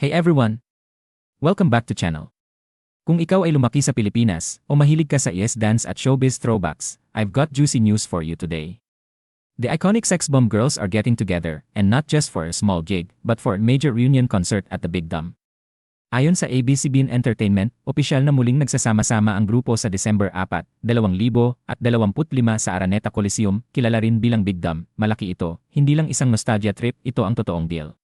Hey everyone! Welcome back to channel. Kung ikaw ay lumaki sa Pilipinas o mahilig ka sa yes dance at showbiz throwbacks, I've got juicy news for you today. The iconic Sex Bomb Girls are getting together and not just for a small gig, but for a major reunion concert at the Big Dam. Ayon sa ABCBN Entertainment, opisyal na muling nagsasama-sama ang grupo sa December 4, 2025 sa Araneta Coliseum, kilala rin bilang Big Dam. Malaki ito, hindi lang isang nostalgia trip, ito ang totoong deal.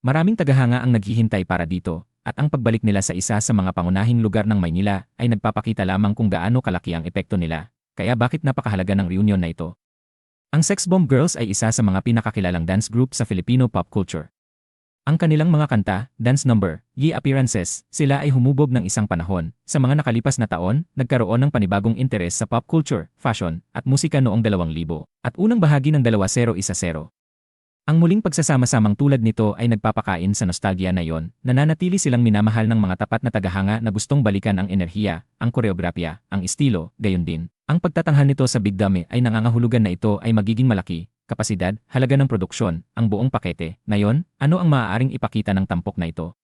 Maraming tagahanga ang naghihintay para dito, at ang pagbalik nila sa isa sa mga pangunahing lugar ng Maynila ay nagpapakita lamang kung gaano kalaki ang epekto nila. Kaya bakit napakahalaga ng reunion na ito? Ang Sex Bomb Girls ay isa sa mga pinakakilalang dance group sa Filipino pop culture. Ang kanilang mga kanta, dance number, ye appearances, sila ay humubog ng isang panahon. Sa mga nakalipas na taon, nagkaroon ng panibagong interes sa pop culture, fashion, at musika noong 2000 at unang bahagi ng 2010. Ang muling pagsasama-samang tulad nito ay nagpapakain sa nostalgia na yon, nananatili silang minamahal ng mga tapat na tagahanga na gustong balikan ang enerhiya, ang koreografya, ang estilo, gayon din. Ang pagtatanghal nito sa Big Dami ay nangangahulugan na ito ay magiging malaki, kapasidad, halaga ng produksyon, ang buong pakete. Ngayon, ano ang maaaring ipakita ng tampok na ito?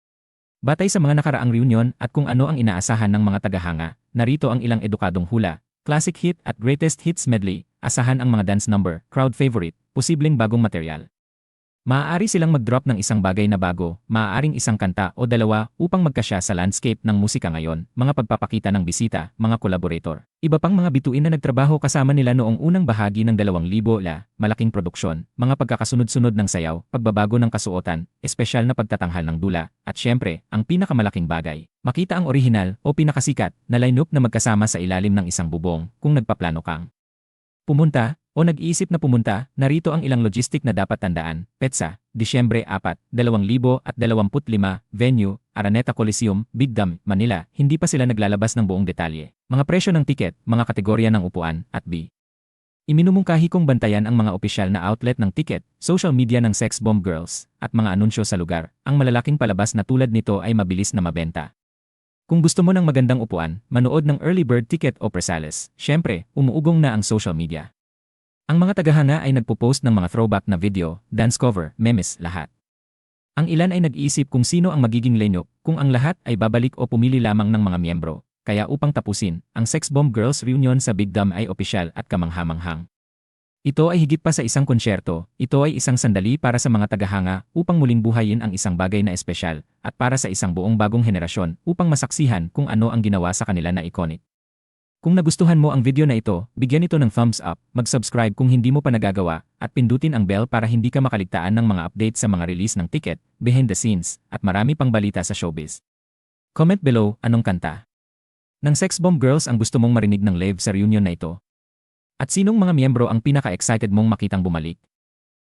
Batay sa mga nakaraang reunion at kung ano ang inaasahan ng mga tagahanga, narito ang ilang edukadong hula, classic hit at greatest hits medley, asahan ang mga dance number, crowd favorite, posibleng bagong material. Maaari silang mag-drop ng isang bagay na bago, maaaring isang kanta o dalawa upang magkasya sa landscape ng musika ngayon, mga pagpapakita ng bisita, mga collaborator. Iba pang mga bituin na nagtrabaho kasama nila noong unang bahagi ng 2000 la, malaking produksyon, mga pagkakasunod-sunod ng sayaw, pagbabago ng kasuotan, espesyal na pagtatanghal ng dula, at syempre, ang pinakamalaking bagay, makita ang orihinal o pinakasikat na lineup na magkasama sa ilalim ng isang bubong kung nagpaplano kang. Pumunta, o nag-iisip na pumunta, narito ang ilang logistic na dapat tandaan. PETSA, Disyembre 4, 2025, venue, Araneta Coliseum, Big Dam, Manila. Hindi pa sila naglalabas ng buong detalye. Mga presyo ng tiket, mga kategorya ng upuan, at B. Iminumungkahi kong bantayan ang mga opisyal na outlet ng tiket, social media ng Sex Bomb Girls, at mga anunsyo sa lugar. Ang malalaking palabas na tulad nito ay mabilis na mabenta. Kung gusto mo ng magandang upuan, manood ng early bird ticket o presales. Syempre, umuugong na ang social media. Ang mga tagahanga ay nagpo-post ng mga throwback na video, dance cover, memes, lahat. Ang ilan ay nag-iisip kung sino ang magiging lenyok, kung ang lahat ay babalik o pumili lamang ng mga miyembro. Kaya upang tapusin, ang Sex Bomb Girls reunion sa Big Dam ay opisyal at kamanghamanghang. Ito ay higit pa sa isang konsyerto, ito ay isang sandali para sa mga tagahanga upang muling buhayin ang isang bagay na espesyal, at para sa isang buong bagong henerasyon upang masaksihan kung ano ang ginawa sa kanila na iconic. Kung nagustuhan mo ang video na ito, bigyan ito ng thumbs up, mag-subscribe kung hindi mo pa nagagawa, at pindutin ang bell para hindi ka makaligtaan ng mga update sa mga release ng ticket, behind the scenes, at marami pang balita sa showbiz. Comment below, anong kanta? Ng Sex Bomb Girls ang gusto mong marinig ng live sa reunion na ito? At sinong mga miyembro ang pinaka-excited mong makitang bumalik?